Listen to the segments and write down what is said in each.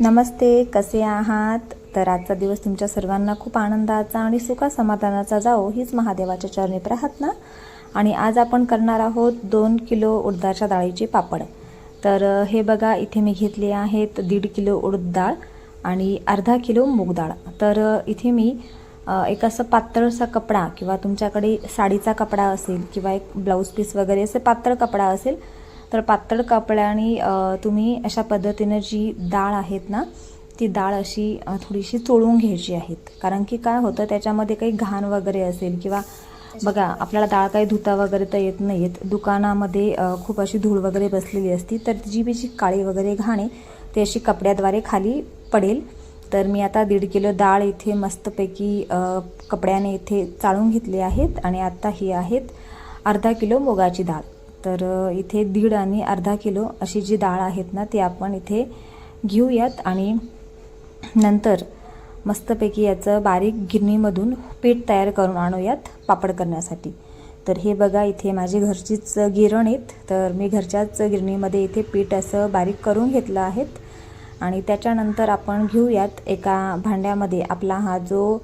नमस्ते कसे आहात? तर आजचा दिवस तुमच्या सर्वांना खूप आनंदाचा आणि सुखा समाधानाचा जाओ हीच महादेवाच्या चरणी राहत ना आणि आज आपण करणार आहोत दोन किलो उडदाच्या डाळीचे पापड. तर हे बघा इथे मी घेतले आहेत दीड किलो उडद डाळ आणि अर्धा किलो मूग डाळ. तर इथे मी एक असं पातळसा कपडा किंवा तुमच्याकडे साडीचा कपडा असेल किंवा एक ब्लाऊज पीस वगैरे असे पातळ कपडा असेल तर पातळ कपड्याने तुम्ही अशा पद्धतीनं जी डाळ आहेत ना ती डाळ अशी थोडीशी चोळून घ्यायची आहेत. कारण की काय होतं त्याच्यामध्ये काही घाण वगैरे असेल किंवा बघा आपल्याला डाळ काही धुता वगैरे तर येत नाही आहेत दुकानामध्ये खूप अशी धूळ वगैरे बसलेली असती. तर जी बी जी काळी वगैरे घाण आहे ती अशी कपड्याद्वारे खाली पडेल. तर मी आता दीड किलो डाळ इथे मस्तपैकी कपड्याने इथे चाळून घेतली आहेत आणि आता ही आहेत अर्धा किलो मुगाची डाळ. तर इथे दीड आणि अर्धा किलो अशी जी डाळ आहेत ना ती आपण इथे घेऊयात आणि नंतर मस्तपैकी याचं बारीक गिरणीमधून पीठ तयार करून आणूयात पापड करण्यासाठी. तर हे बघा इथे माझी घरचीच गिरण आहेत. तर मी घरच्याच गिरणीमध्ये इथे पीठ असं बारीक करून घेतलं आहेत. आणि त्याच्यानंतर आपण घेऊयात एका भांड्यामध्ये आपला हा जो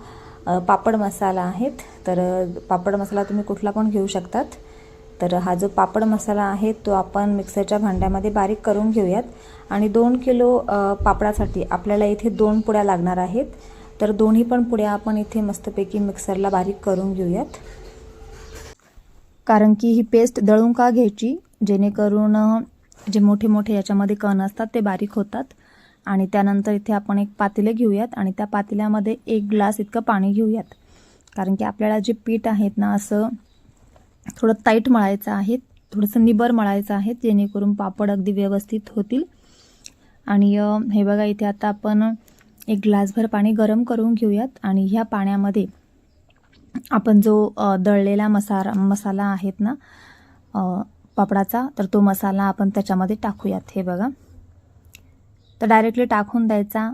पापड मसाला आहेत. तर पापड मसाला तुम्ही कुठला पण घेऊ शकतात. तर हा जो पापड मसाला आहे तो आपण मिक्सरच्या भांड्यामध्ये बारीक करून घेऊयात. आणि दोन किलो पापडासाठी आपल्याला इथे दोन पुड्या लागणार आहेत. तर दोन्ही पण पुड्या आपण इथे मस्तपैकी मिक्सरला बारीक करून घेऊयात. कारण की ही पेस्ट दळून का घ्यायची? जेणेकरून जे मोठे मोठे याच्यामध्ये कण असतात ते बारीक होतात. आणि त्यानंतर इथे आपण एक पातेलं घेऊयात आणि त्या पातेल्यामध्ये एक ग्लास इतकं पाणी घेऊयात. कारण की आपल्याला जे पीठ आहेत ना असं थोडं टाईट मळायचं आहे थोडंसं निबर मळायचं आहे जेणेकरून पापड अगदी व्यवस्थित होतील. आणि हे बघा इथे आता आपण एक ग्लासभर पाणी गरम करून घेऊयात आणि ह्या पाण्यामध्ये आपण जो दळलेला मसाला मसाला आहेत ना पापडाचा तर तो मसाला आपण त्याच्यामध्ये टाकूयात हे बघा. तर डायरेक्टली टाकून द्यायचा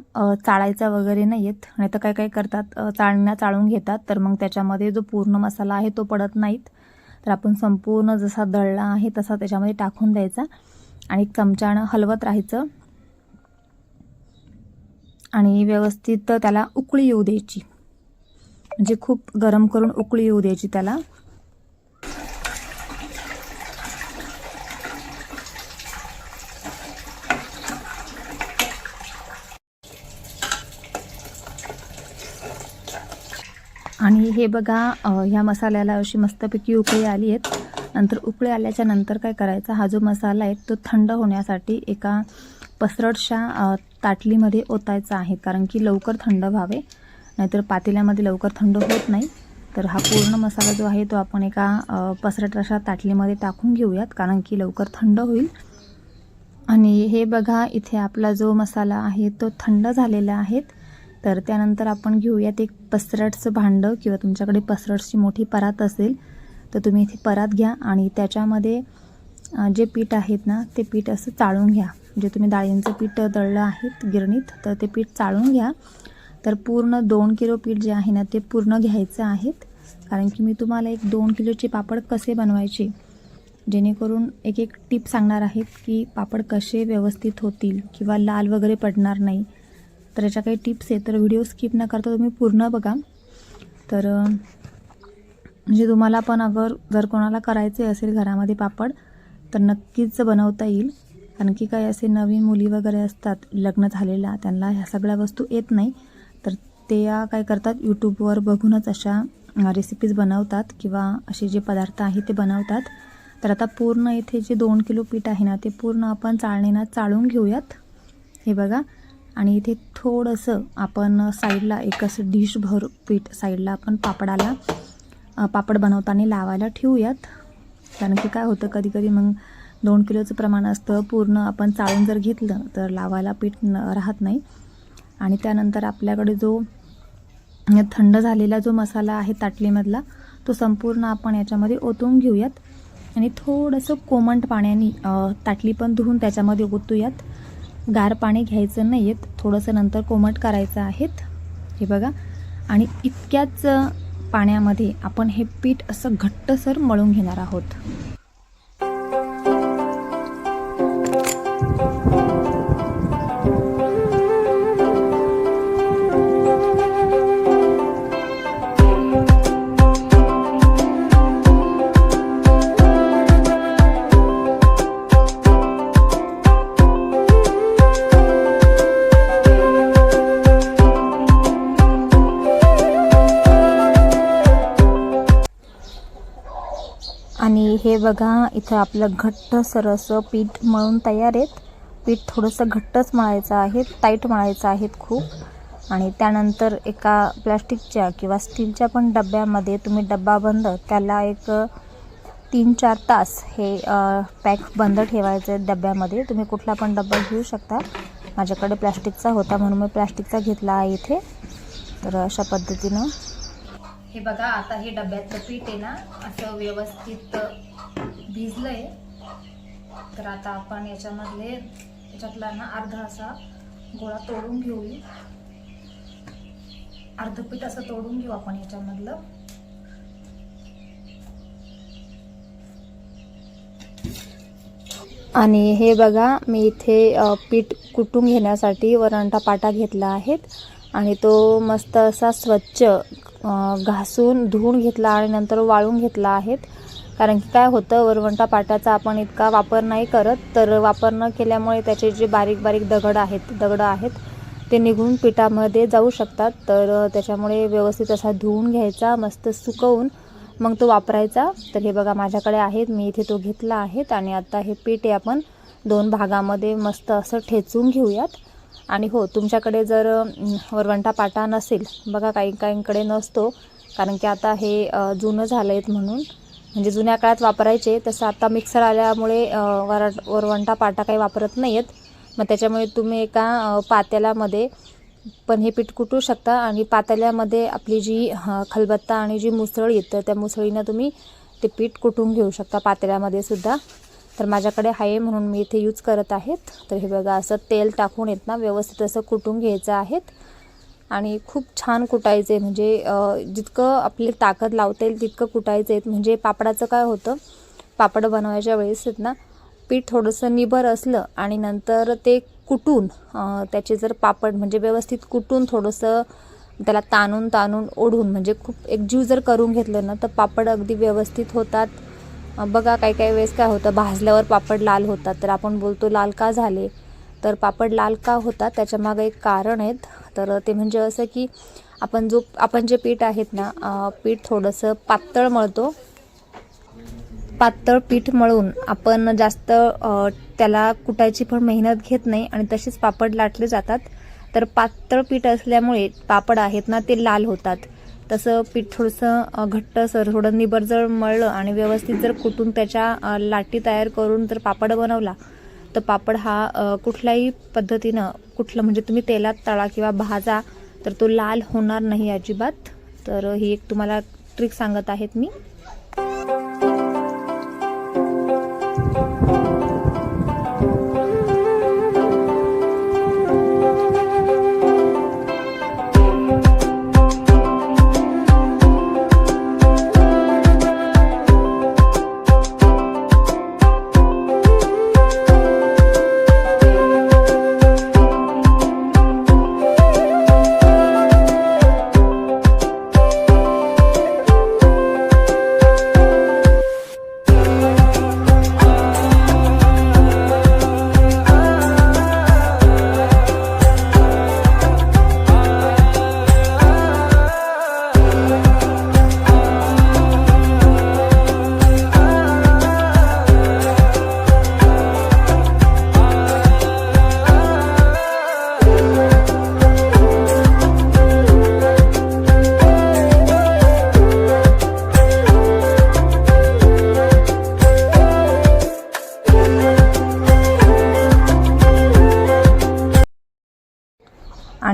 चाळायचा वगैरे नाही येत नाही तर काय काय करतात चाळण्या चाळून घेतात तर मग त्याच्यामध्ये जो पूर्ण मसाला आहे तो पडत नाहीत. तर आपण संपूर्ण जसा दळला आहे तसा त्याच्यामध्ये टाकून द्यायचा. आणि चमच्यानं हलवत राहायचं. आणि व्यवस्थित त्याला उकळी येऊ द्यायची. म्हणजे खूप गरम करून उकळी येऊ द्यायची त्याला. आणि हे बघा ह्या मसाल्याला अशी मस्तपैकी उकळी आली आहेत. नंतर उकळी आल्याच्यानंतर काय करायचं हा जो मसाला आहे तो थंड होण्यासाठी एका पसरटशा ताटलीमध्ये ओतायचा आहे कारण की लवकर थंड व्हावे. नाहीतर पातेल्यामध्ये लवकर थंड होत नाही. तर हा पूर्ण मसाला जो आहे तो आपण एका पसरट अशा ताटलीमध्ये टाकून घेऊयात कारण की लवकर थंड होईल. आणि हे बघा इथे आपला जो मसाला आहे तो थंड झालेला आहे. तर त्यानंतर आपण घेऊयात एक पसरटचं भांडं किंवा तुमच्याकडे पसरटची मोठी परात असेल तर तुम्ही इथे परात घ्या आणि त्याच्यामध्ये जे पीठ आहेत ना ते पीठ असं चाळून घ्या. जे तुम्ही डाळींचं पीठ दळलं आहेत गिरणीत तर ते पीठ चाळून घ्या. तर पूर्ण दोन किलो पीठ जे आहे ना ते पूर्ण घ्यायचं आहेत. कारण की मी तुम्हाला एक दोन किलोचे पापड कसे बनवायचे जेणेकरून एक एक टीप सांगणार आहेत की पापड कसे व्यवस्थित होतील किंवा लाल वगैरे पडणार नाही. तर याच्या काही टिप्स आहेत तर व्हिडिओ स्किप न करता तुम्ही पूर्ण बघा. तर म्हणजे तुम्हाला पण अगर जर कोणाला करायचे असेल घरामध्ये पापड तर नक्कीच बनवता येईल. कारण की काही असे नवीन मुली वगैरे असतात लग्न झालेल्या त्यांना ह्या सगळ्या वस्तू येत नाही. तर ते काय करतात यूट्यूबवर बघूनच अशा रेसिपीज बनवतात किंवा असे जे पदार्थ आहेत ते बनवतात. तर आता पूर्ण इथे जे दोन किलो पीठ आहे ना ते पूर्ण आपण चाळणीनं चाळून घेऊयात. हे बघा. आणि इथे थोडंसं आपण साईडला एकच डिश भर पीठ साईडला आपण पापडाला पापड बनवताना लावायला ठेवूयात. कारण की काय होतं कधी कधी मग दोन किलोचं प्रमाण असतं पूर्ण आपण चाळून जर घेतलं तर लावायला पीठ न राहत नाही. आणि त्यानंतर आपल्याकडे जो थंड झालेला जो मसाला आहे ताटलीमधला तो संपूर्ण आपण याच्यामध्ये ओतून घेऊयात. आणि थोडंसं कोमट पाण्याने ताटली पण धुवून त्याच्यामध्ये ओतूयात. गार पाणी घ्यायचं नाही आहेत थोडंसं नंतर कोमट करायचं आहेत. हे बघा. आणि इतक्याच पाण्यामध्ये आपण हे पीठ असं घट्टसर मळून घेणार आहोत. इथं आपलं घट्ट सरसं पीठ मळून तयार आहेत. पीठ थोडंसं घट्टच मळायचं आहे टाईट मळायचं आहे खूप. आणि त्यानंतर एका प्लॅस्टिकच्या किंवा स्टीलच्या पण डब्यामध्ये तुम्ही डब्बा बंद त्याला एक तीन चार तास हे पॅक बंद ठेवायचे आहेत डब्यामध्ये. तुम्ही कुठला पण डब्बा घेऊ शकता. माझ्याकडे प्लॅस्टिकचा होता म्हणून मी प्लॅस्टिकचा घेतला आहे इथे. तर अशा पद्धतीनं. हे बघा आता हे डब्यातलं पीठ आहे ना असं व्यवस्थित भिजलं आहे तर आता आपण याच्यामधले याच्यातला ना अर्धा असा गोळा तोडून घेऊ अर्ध पीठ असं तोडून घेऊ आपण याच्यामधलं. आणि हे बघा मी इथे पीठ कुटून घेण्यासाठी वरणटा पाटा घेतला आहेत. आणि तो मस्त असा स्वच्छ घासून धुवून घेतला आणि नंतर वाळून घेतला आहेत. कारण की काय होतं वरवंटा पाटाचा आपण इतका वापर नाही करत तर वापर न केल्यामुळे त्याचे जे बारीक बारीक दगड आहेत दगडं आहेत ते निघून पिठामध्ये जाऊ शकतात. तर त्याच्यामुळे व्यवस्थित असा धुवून घ्यायचा मस्त सुकवून मग तो वापरायचा. तर हे बघा माझ्याकडे आहेत मी इथे तो घेतला आहेत आणि आता हे पीठ आपण दोन भागामध्ये मस्त असं ठेचून घेऊयात. आणि हो तुमच्याकडे जर वरवंटा पाटा नसेल बघा काही काहींकडे नसतो कारण की आता हे जुनं झालं आहेत म्हणून. म्हणजे जुन्या काळात वापरायचे तसं आता मिक्सर आल्यामुळे वर वरवंटा पाटा काही वापरत नाही आहेत मग त्याच्यामुळे तुम्ही एका पातेल्यामध्ये पण हे पीठ कुटू शकता आणि पातेल्यामध्ये आपली जी खलबत्ता आणि जी मुसळ येतं त्या मुसळीनं तुम्ही ते पीठ कुटून घेऊ शकता पातेल्यामध्ये सुद्धा. तर माझ्याकडे आहे म्हणून मी इथे यूज करत आहेत. तर हे बघा असं तेल टाकून येत ना व्यवस्थित असं कुटून घ्यायचं आहेत. आणि खूप छान कुटायचे. म्हणजे जितकं आपली ताकद लावता येईल तितकं कुटायचं आहेत. म्हणजे पापडाचं काय होतं पापड बनवायच्या वेळेस आहेत ना पीठ थोडंसं निबर असलं आणि नंतर ते कुटून त्याचे जर पापड म्हणजे व्यवस्थित कुटून थोडंसं त्याला ताणून ताणून ओढून म्हणजे खूप एकजीव जर करून घेतलं ना तर पापड अगदी व्यवस्थित होतात. बघा काही काही वेळेस काय होतं भाजल्यावर पापड लाल होतात. तर आपण बोलतो लाल का झाले? तर पापड लाल का होतात त्याच्यामागं एक कारण आहेत. तर ते म्हणजे असं की आपण जो आपण जे पीठ आहेत ना पीठ थोडंसं पातळ मळतो. पातळ पीठ मळून आपण जास्त त्याला कुटायची पण मेहनत घेत नाही आणि तसेच पापड लाटले जातात. तर पातळ पीठ असल्यामुळे पापड आहेत ना ते लाल होतात. तसं पीठ थोडंसं घट्ट सर थोडं निबर जर मळलं आणि व्यवस्थित जर कुटून त्याच्या लाटी तयार करून जर पापड बनवला तर पापड हा कुठल्याही पद्धतीनं कुठलं म्हणजे तुम्ही तेलात तळा किंवा भाजा तर तो लाल होणार नाही अजिबात. तर ही एक तुम्हाला ट्रिक सांगत आहेत मी.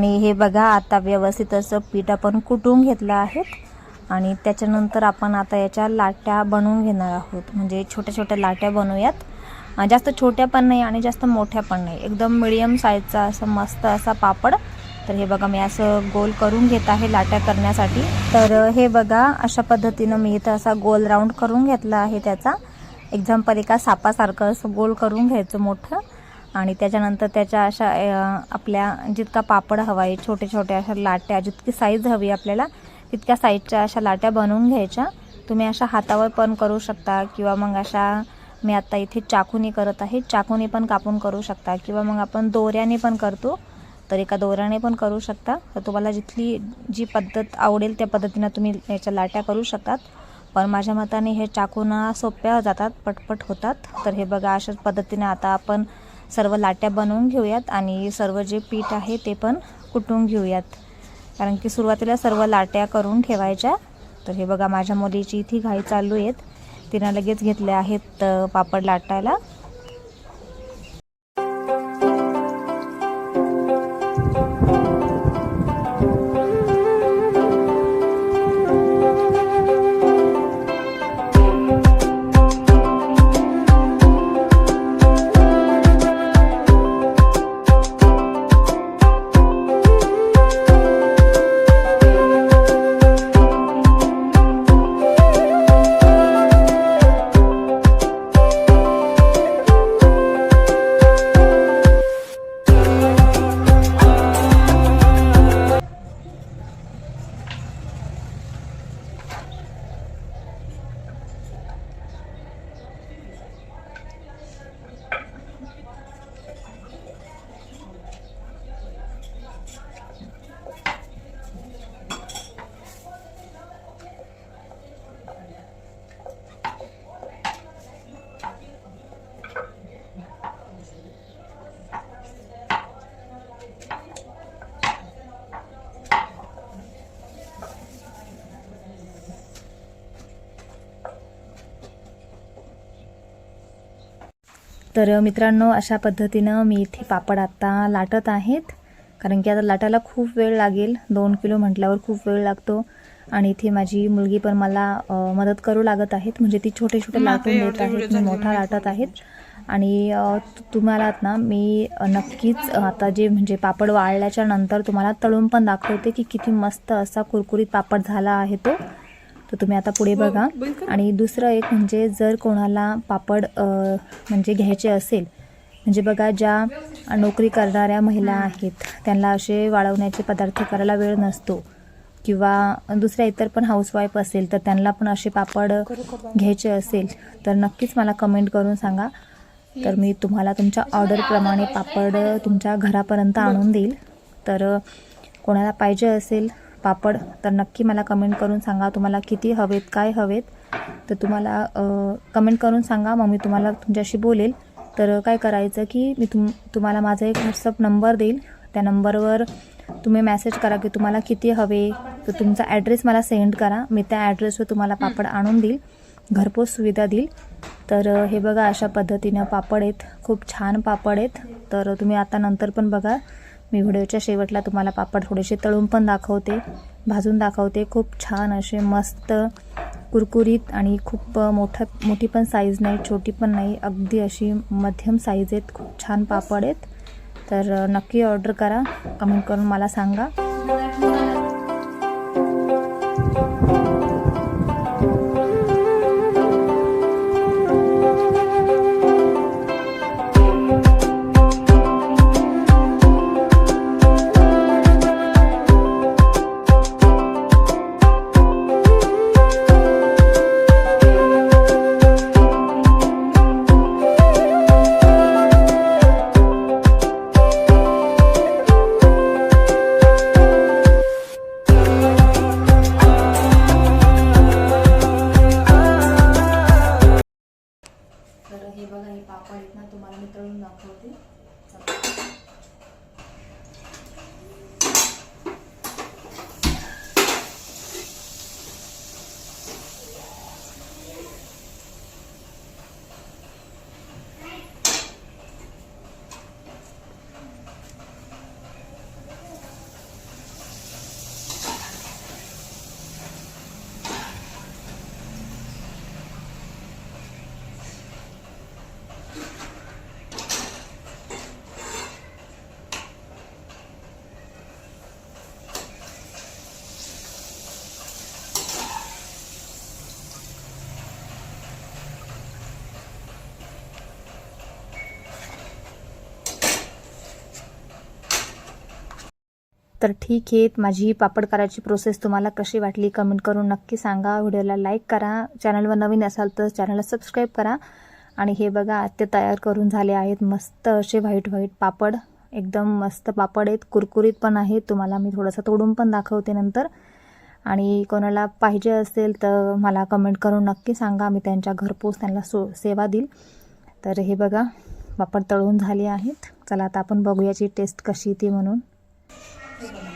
आणि हे बघा आता व्यवस्थित असं पीठ आपण कुटून घेतलं आहेत आणि त्याच्यानंतर आपण आता याच्या लाट्या बनवून घेणार आहोत. म्हणजे छोट्या छोट्या लाट्या बनवूयात. जास्त छोट्या पण नाही आणि जास्त मोठ्या पण नाही. एकदम मिडियम साईजचा असं मस्त असा पापड. तर हे बघा मी असं गोल करून घेत आहे लाट्या करण्यासाठी. तर हे बघा अशा पद्धतीनं मी इथं असा गोल राऊंड करून घेतला आहे त्याचा. एक्झाम्पल एका सापासारखं असं गोल करून घ्यायचं मोठं. आणि त्याच्यानंतर त्याच्या अशा आपल्या जितका पापड हवा आहे छोटे छोटे अशा लाट्या जितकी साईज हवी आपल्याला तितक्या साईजच्या अशा लाट्या बनवून घ्यायच्या. तुम्ही अशा हातावर पण करू शकता किंवा मग अशा मी आता इथे चाकूने करत आहे चाकूनी पण कापून करू शकता किंवा मग आपण दोऱ्याने पण करतो तर एका दोऱ्याने पण करू शकता. तर तुम्हाला जिथली जी पद्धत आवडेल त्या पद्धतीनं तुम्ही याच्या लाट्या करू शकतात. पण माझ्या मताने हे चाकूना सोप्या जातात पटपट होतात. तर हे बघा अशाच पद्धतीने आता आपण सर्व लाट्या बनवून घेऊयात आणि सर्व जे पीठ आहे ते पण कुटून घेऊयात. कारण की सुरुवातीला सर्व लाट्या करून ठेवायच्या. तर हे बघा माझ्या मुलीची इथे घाई चालू आहेत. तिनं लगेच घेतले आहेत पापड लाटायला. तर मित्रांनो अशा पद्धतीनं मी इथे पापड आता लाटत आहेत. कारण की आता लाटायला खूप वेळ लागेल. दोन किलो म्हटल्यावर खूप वेळ लागतो. आणि इथे माझी मुलगी पण मला मदत करू लागत आहेत. म्हणजे ती छोटे छोटे लाटून देत आहेत. मी मोठा लाटत आहेत. आणि तुम्हाला ना मी नक्कीच आता जे म्हणजे पापड वाळल्याच्या नंतर तुम्हाला तळून पण दाखवते की किती मस्त असा कुरकुरीत पापड झाला आहे तो. तर तुम्ही आता पुढे बघा. आणि दुसरं एक म्हणजे जर कोणाला पापड म्हणजे घ्यायचे असेल म्हणजे बघा ज्या नोकरी करणाऱ्या महिला आहेत त्यांना असे वाळवण्याचे पदार्थ करायला वेळ नसतो. किंवा दुसऱ्या इतर पण हाऊसवाईफ असेल तर त्यांना पण असे पापड घ्यायचे असेल तर नक्कीच मला कमेंट करून सांगा. तर मी तुम्हाला तुमच्या ऑर्डरप्रमाणे पापड तुमच्या घरापर्यंत आणून देईल. तर कोणाला पाहिजे असेल पापड तर नक्की मला कमेंट करून सांगा तुम्हाला किती हवेत काय हवेत. तर तुम्हाला कमेंट करून सांगा मग मी तुम्हाला तुमच्याशी बोलेल. तर काय करायचं की मी तुम तुम्हाला माझा एक व्हॉट्सअप नंबर देईल. त्या नंबरवर तुम्ही मेसेज करा की तुम्हाला किती हवे. तर तुमचा ॲड्रेस मला सेंड करा. मी त्या ॲड्रेसवर तुम्हाला पापड आणून देईल. घरपोच सुविधा देईल. तर हे बघा अशा पद्धतीनं पापड आहेत. खूप छान पापड आहेत. तर तुम्ही आता नंतर पण बघा. मी व्हिडिओच्या शेवटला तुम्हाला पापड थोडेसे तळून पण दाखवते भाजून दाखवते. खूप छान असे मस्त कुरकुरीत आणि खूप मोठं मोठी पण साईज नाही छोटी पण नाही अगदी अशी मध्यम साईज आहेत. खूप छान पापड आहेत. तर नक्की ऑर्डर करा. कमेंट करून मला सांगा. तर ठीक आहे. माझी पापड करायची प्रोसेस तुम्हाला कशी वाटली कमेंट करून नक्की सांगा. व्हिडिओला लाईक करा. चॅनलवर नवीन असाल तर चॅनलला सबस्क्राईब करा. आणि हे बघा आत्ते तयार करून झाले आहेत. मस्त असे व्हाईट व्हाईट पापड. एकदम मस्त पापड आहेत. कुरकुरीत पण आहेत. तुम्हाला मी थोडंसं तोडून पण दाखवते नंतर. आणि कोणाला पाहिजे असेल तर मला कमेंट करून नक्की सांगा. मी त्यांच्या घरपोच त्यांना सो सेवा देईल. तर हे बघा पापड तळून झाले आहेत. चला आता आपण बघूयाची टेस्ट कशी ती म्हणून. Gracias.